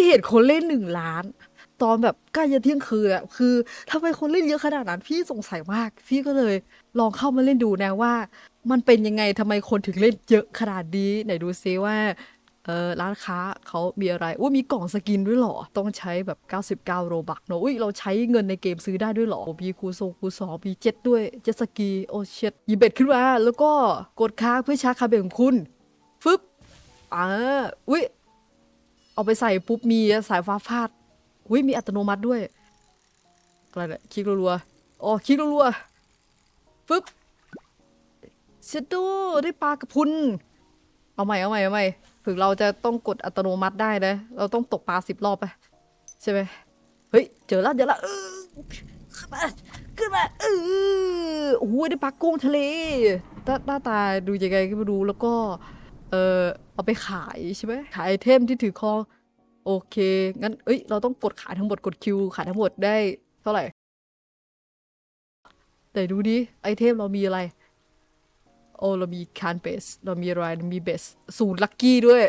พี่เห็นคนเล่นหนึ่งล้าน ตอนแบบใกล้จะเที่ยงคืนอะคือทำไมคนเล่นเยอะขนาดนั้น พี่สงสัยมาก พี่ก็เลยลองเข้ามาเล่นดูนะว่า มันเป็นยังไงทำไมคนถึงเล่นเยอะขนาดนี้ไหนดูซิว่าเออร้านค้าเขามีอะไรอุ้ยมีกล่องสกินด้วยเหรอ ต้องใช้แบบ 99 โรบักเนอะอุ้ยเราใช้เงินในเกมซื้อได้ด้วยเหรอมีคูโซคูสองมีเจ็ตด้วยเจ็ตสกีโอเช็ดยิบเบ็ดขึ้นมา แล้วก็กดค้างเพื่อชาร์จคาเบลของคุณฟึบอ่าอุ้ย เอาไปใส่ปุ๊บมีสายฟ้าฟาดอุ้ยมีอัตโนมัติด้วยอะไรเนี่ยคลิกรัวๆอ๋อคลิกรัวๆฟึบเชดโดได้ปลากระพุนเอาใหม่เอาใหม่เอาใหม่ถึงเราจะต้องกดอัตโนมัติได้นะ เราต้องตกปลาสิบรอบไปใช่ไหมเฮ้ย เจอแล้วเจอแล้วเออขึ้นมาขึ้นมาเออโอ้ยได้ปลากุ้งทะเลหน้าหน้าตาดูยังไงก็ไม่รู้แล้วก็ เออเอาไปขายใช่ไหมขายไอเทมที่ถือครองโอเค งั้นเอ้ย เราต้องกดขายทั้งหมดกดคิวขายทั้งหมดได้เท่าไหร่แต่ดูดิไอเทมเรามีอะไร โอ้เรามีคานเบสเรามีอะไรมีเบสสูตรลัคกี้ด้วย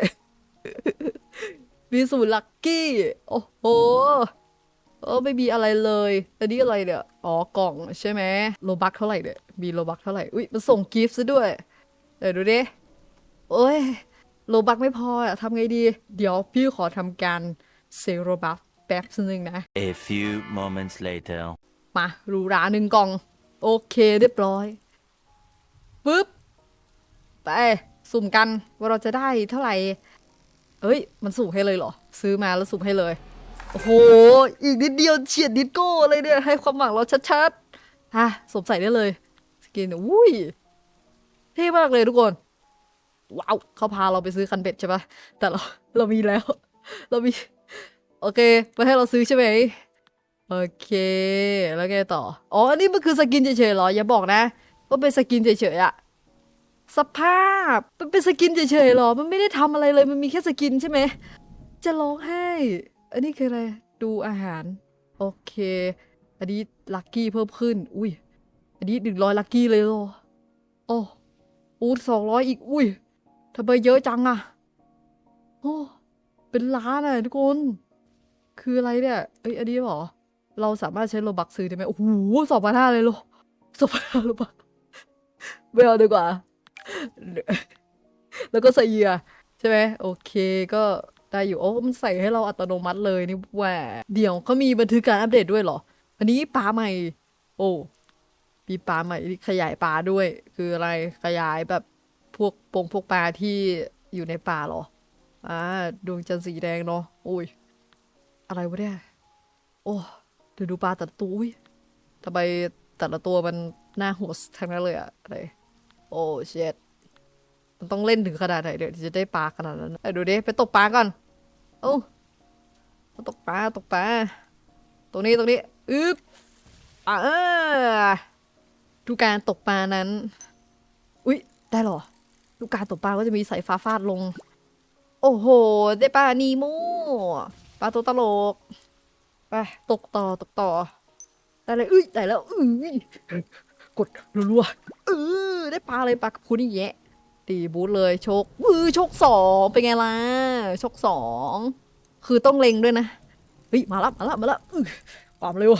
มีสูตรลัคกี้ โอ้โหเออไม่มีอะไรเลยอันนี้อะไรเนี่ย อ๋อกล่องใช่ไหมโลบักเท่าไหร่เนี่ย มีโลบักเท่าไหร่ อุ้ยมันส่งกิฟต์ซะด้วยเดี๋ยวดูดิ โอ้ยโลบักไม่พออะทำไงดี เดี๋ยวพี่ขอทำการเซลโลบักแป๊บนึงนะ A few moments later. มารูราหนึ่งกล่อง โอเคเรียบร้อยปึ๊บ ไป สุ่มกันว่าเราจะได้เท่าไหร่ เอ้ย มันสุ่มให้เลยเหรอ ซื้อมาแล้วสุ่มให้เลย โอ้โห อีกนิดเดียวเฉียดนิดโก้เลยเนี่ย ให้ความหวังเราชัดๆอะสวมใส่ได้เลย สกินอุ้ย เท่มากเลยทุกคน ว้าวเขาพาเราไปซื้อคันเบ็ดใช่ปะแต่เราเรามีแล้ว เรามี โอเคไปให้เราซื้อใช่ไหมโอเค แล้วไงต่อ อ๋อ อันนี้มันคือสกินเฉยๆเหรอ อย่าบอกนะว่าเป็นสกินเฉยๆอะสภาพมันเป็นสกินเฉยๆเหรอ มันไม่ได้ทำอะไรเลย มันมีแค่สกินใช่ไหม จะร้องไห้ อันนี้คืออะไร ดูอาหาร โอเค อันนี้ลัคกี้เพิ่มขึ้น อุ้ย อันนี้หนึ่งร้อยลัคกี้เลยหรอ โอ้อูดสองร้อยอีก อุ้ย ทำไมเยอะจังอะโอ้เป็นล้านอะทุกคน คืออะไรเนี่ยเอ้ยอันนี้หรอ เราสามารถใช้โลบักซื้อได้ไหมโอ้โหสองพันห้าเลยเหรอสองพันห้าโลบักไม่เอาดีกว่า แล้วก็ใส่เหยื่อใช่ไหมโอเคก็ได้อยู่โอ้มันใส่ให้เราอัตโนมัติเลยนี่แหวเดี๋ยวเขามีบันทึกการอัปเดตด้วยเหรอ อันนี้ปลาใหม่ โอ้มีปลาใหม่ขยายปลาด้วย คืออะไรขยายแบบ พวกปงพวกปลาที่อยู่ในป่าเหรอ อ่าดวงจันทร์สีแดงเนาะโอ้ย อะไรวะเนี่ย โอ้เดี๋ยวดูปลาแต่ละตัวอุ้ยทำไมแต่ละตัวมันหน้าหัวทั้งนั้นเลยอะอะไร โอ้เช็ดมันต้องเล่นถึงขนาดไหนเดี๋ยวถึงจะได้ปลาขนาดนั้นไอ้ดูดิไปตกปลาก่อน โอ้มาตกปลาตกปลา ตรงนี้ตรงนี้อึ๊บอ่าดูการตกปลานั้น อุ๊ย ได้เหรอ ดูการตกปลาก็จะมีสายฟ้าฟาดลง โอ้โห ได้ปลานีโมปลาตัวตลก ไป ตกต่อตกต่อ ได้เลยอุ้ยได้แล้วอุ้ยกดรัวๆเออได้ปลาเลยปลากระพุนนี่แยะตีบูทเลยโชกอือโชกสองเป็นไงล่ะโชกสองคือต้องเล็งด้วยนะเฮ้ยมาล้วมาล้วมาล้วอื้อความเร็ว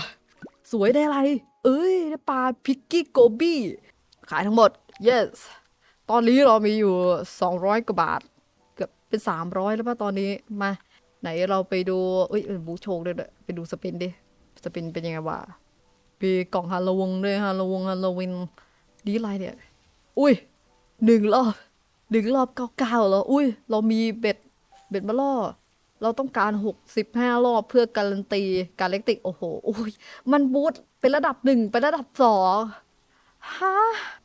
สวยได้อะไร เอ้ยได้ปลาพิกกี้โกบี้ขายทั้งหมด yes ตอนนี้เรามีอยู่ 200 กว่าบาท เกือบเป็น 300 แล้วป่ะตอนนี้มา ไหนเราไปดูเอ้ยบูโชคด้วยวไปดูสปินดิสปินเป็นยังไงวะมีกล่องฮาโลวงด้วยฮาโลวงฮาโลวินดีอะไรเนี่ย อุ้ยหนึ่งรอบหนึ่งรอบเก้าเก้าแล้วอุ้ย เรามีเบ็ดเบ็ดมาล่อ เราต้องการหกสิบห้ารอบเพื่อการันตีการเล็กติกโอ้โหอุ้ยมันบูทเป็นระดับหนึ่งเป็นระดับสอง ฮะ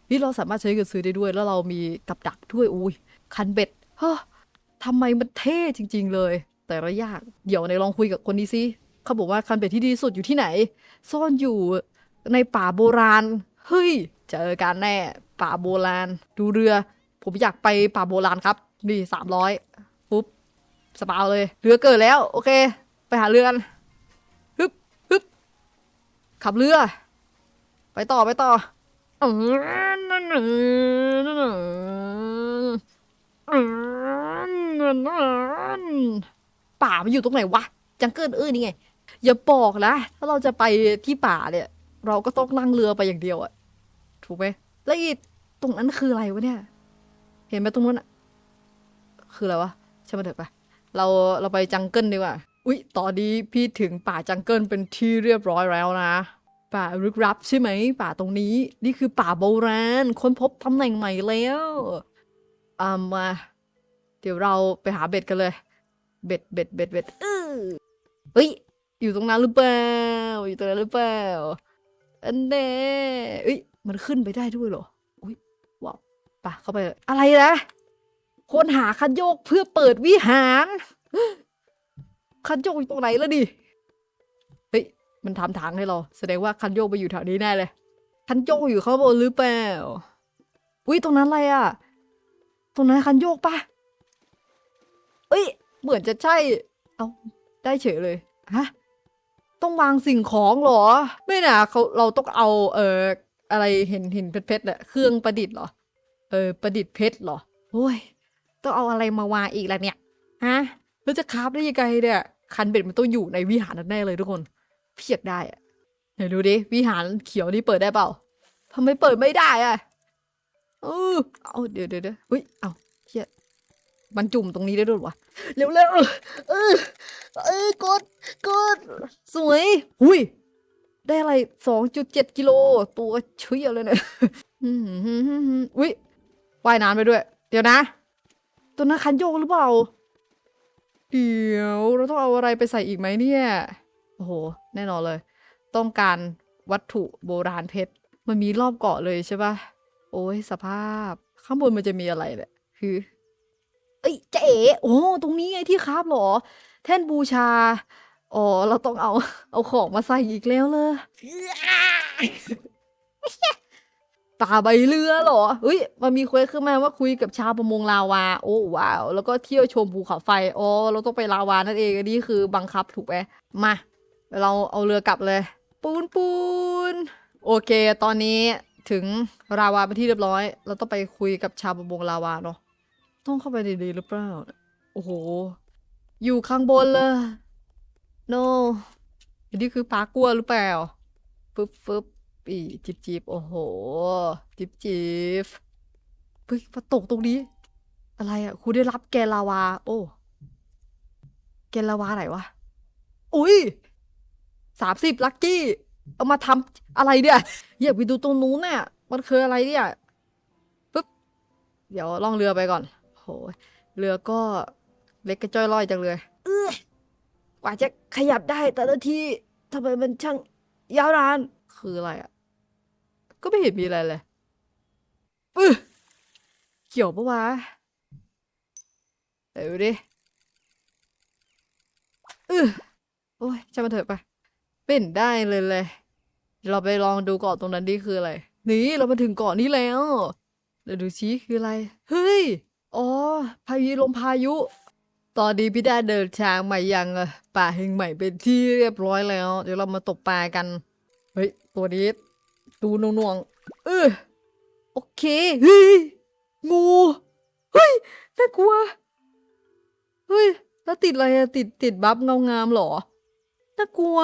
นี่เราสามารถใช้เงินซื้อได้ด้วย แล้วเรามีกับดักด้วยอุ้ยคันเบ็ดเฮ้อทำไมมันเท่จริง ๆ เลย แต่ละยากเดี๋ยวในลองคุยกับคนนี้สิเขาบอกว่าคันเบ็ดที่ดีสุดอยู่ที่ไหน ซ่อนอยู่ในป่าโบราณเฮ้ยเจอกันแน่ป่าโบราณ ดูเรือ ผมอยากไปป่าโบราณครับนี่สามร้อยปุ๊บสปาวเลย เรือเกิดแล้ว โอเค ไปหาเรือกันฮึบฮึบขับเรือ ไปต่อไปต่อ ป่ามันอยู่ตรงไหนวะ จังเกิลเออนี่ไง อย่าบอกนะ ถ้าเราจะไปที่ป่าเนี่ย เราก็ต้องนั่งเรือไปอย่างเดียวอะถูกไหมแล้วอีตรงนั้นคืออะไรวะเนี่ย เห็นไหมตรงนู้นอะคืออะไรวะใช่ไหมเถอะปะเราเราไปจังเกิลดีกว่า อุ๊ย ตอนนี้พี่ถึงป่าจังเกิลเป็นที่เรียบร้อยแล้วนะ ป่าลึกลับใช่ไหม ป่าตรงนี้ นี่คือป่าโบราณค้นพบตำแหน่งใหม่แล้วอ่ามา เดี๋ยวเราไปหาเบ็ดกันเลย เบ็ดเบ็ดเบ็ดเบ็ดเออเฮ้ย อยู่ตรงนั้นหรือเปล่า อยู่ตรงนั้นหรือเปล่า อันแน่เอ้ย มันขึ้นไปได้ด้วยเหรอ อุ้ยว้าวไปะเข้าไปอะไรนะคนหาคันโยกเพื่อเปิดวิหารคันโยกอยู่ตรงไหนแล้วดิ เฮ้ย มันทำทางให้เรา แสดงว่าคันโยกไปอยู่แถวนี้แน่เลย คันโยกอยู่ข้างบนหรือเปล่าอุ้ยตรงนั้นอะไรอะตรงนั้นคันโยกปะเอ้ย เหมือนจะใช่ เอาได้เฉยเลย ฮะ ต้องวางสิ่งของเหรอ ไม่น่ะเขาเราต้องเอา เอออะไรเห็นเห็นเพชรๆอะเครื่องประดิษฐ์เหรอ เออ ประดิษฐ์เพชรเหรอโอ้ย ต้องเอาอะไรมาวางอีกล่ะเนี่ย ฮะ แล้วจะคราฟได้ยังไงเนี่ย คันเบ็ดมันต้องอยู่ในวิหารนั้นแน่เลยทุกคน เพียกได้อะไหนดูดิวิหารเขียวนี่เปิดได้เปล่าทำไมเปิดไม่ได้อะเออเอาเดี๋ยวเดี๋ยวเดี๋ยวเฮ้ยเอาเฮียมันจุ่มตรงนี้ได้ด้วยวะเร็วเร็วเออเออกดกดสวยหุยได้อะไรสองจุดเจ็ดกิโลตัวเชี่ยเลยเนี่ยอืมอุ้ยว่ายน้ำไปด้วย เดี๋ยวนะ ตัวนั้นคันโยกหรือเปล่า เดี๋ยวเราต้องเอาอะไรไปใส่อีกไหมเนี่ย โอ้โห แน่นอนเลย ต้องการวัตถุโบราณเพชร มันมีรอบเกาะเลยใช่ปะโอ้ยสภาพ ข้างบนมันจะมีอะไรเนี่ยคือ เอ้ยเจ๊โอ้ ตรงนี้ไงที่คราบหรอ แท่นบูชา อ๋อ เราต้องเอา เอาของมาใส่อีกแล้วเลยตาใบเรือหรอเฮ้ย มันมีเควสขึ้นมาว่าคุยกับชาวประมงลาวา โอ้ว้าว แล้วก็เที่ยวชมภูเขาไฟ อ๋อ เราต้องไปลาวานั่นเอง อันนี้คือบังคับถูกไหมมา เราเอาเรือกลับเลย ปูนปูนโอเค ตอนนี้ถึงลาวาเป็นที่เรียบร้อย เราต้องไปคุยกับชาวประมงลาวาเนาะต้องเข้าไปดีๆหรือเปล่า โอ้โห อยู่ข้างบนเลย no อันนี้คือปลากลัวหรือเปล่าฟึบฟึบอีจิบจิบโอ้โห จิบจิบเฮ้ยมาตกตรงนี้ อะไรอะครูได้รับแกลาวา โอ้ แกลาวาไหนวะ อุ้ย สามสิบลัคกี้ เอามาทำอะไรเนี่ยอยากไปดูตรงนู้นน่ะมันคืออะไรเนี่ยปึ๊บเดี๋ยวล่องเรือไปก่อนโหเรือก็เล็กกระจ้อยร่อยจังเลยเออกว่าจะขยับได้แต่ละทีทำไมมันช่างยาวนานคืออะไรอะ ก็ไม่เห็นมีอะไรเลยอือเกี่ยวปะวะเดี๋ยวดูดิอือโอ้ยจะมาเถอะไป เป็นได้เลยเลย เราไปลองดูเกาะตรงนั้นดิคืออะไร นี่เรามาถึงเกาะนี้แล้วเดี๋ยวดูชี้คืออะไร เฮ้ย อ๋อ พายุลมพายุ ตอนนี้พี่ได้เดินทางใหม่ยังป่าแห่งใหม่เป็นที่เรียบร้อยแล้ว เดี๋ยวเรามาตกปลากัน เฮ้ย ตัวนี้ดูน่วงๆเออโอเค เฮ้ย งู เฮ้ย น่ากลัว เฮ้ย แล้วติดอะไรอะติดติดบัฟเงางามหรอ น่ากลัว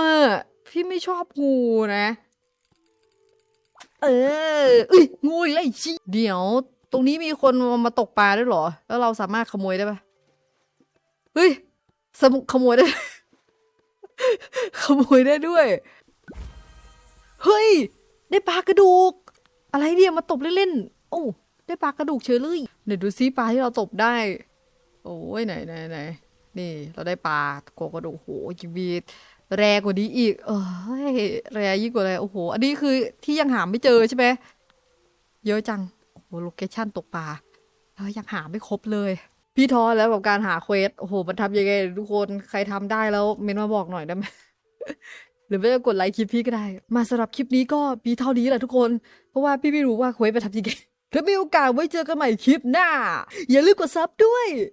พี่ไม่ชอบงูนะ เออเอ้ยงูอีกแล้วไอ้ชิเดี๋ยว ตรงนี้มีคนมาตกปลาด้วยเหรอ แล้วเราสามารถขโมยได้ปะเฮ้ยสมุขโมยได้ ขโมยได้ด้วย เฮ้ย ได้ปลากระดูก อะไรเนี่ยมาตบเล่นๆโอ้ได้ปลากระดูกเฉยเลยเดี๋ยวดูซิปลาที่เราตบได้ โอ้ยไหนไหนไหนนี่ เราได้ปลาโกกระดูกโหจีวี แรงกว่านี้อีก เอ้ยแรยิ่งกว่าอะไรโอ้โห อันนี้คือที่ยังหาไม่เจอใช่ไหมเยอะจัง โอ้โหโลเคชั่นตกปลาเออยังหาไม่ครบเลย พี่ท้อแล้วกับการหาเควส โอ้โห มันทำยังไงทุกคน ใครทำได้แล้วเมนมาบอกหน่อยได้ไหมหรือไม่ก็กดไลค์คลิปพี่ก็ได้ มาสำหรับคลิปนี้ก็มีเท่านี้แหละทุกคน เพราะว่าพี่ไม่รู้ว่าเควสไปทำยังไงถ้ามีโอกาสไว้เจอกันใหม่คลิปหน้า อย่าลืมกดซับด้วย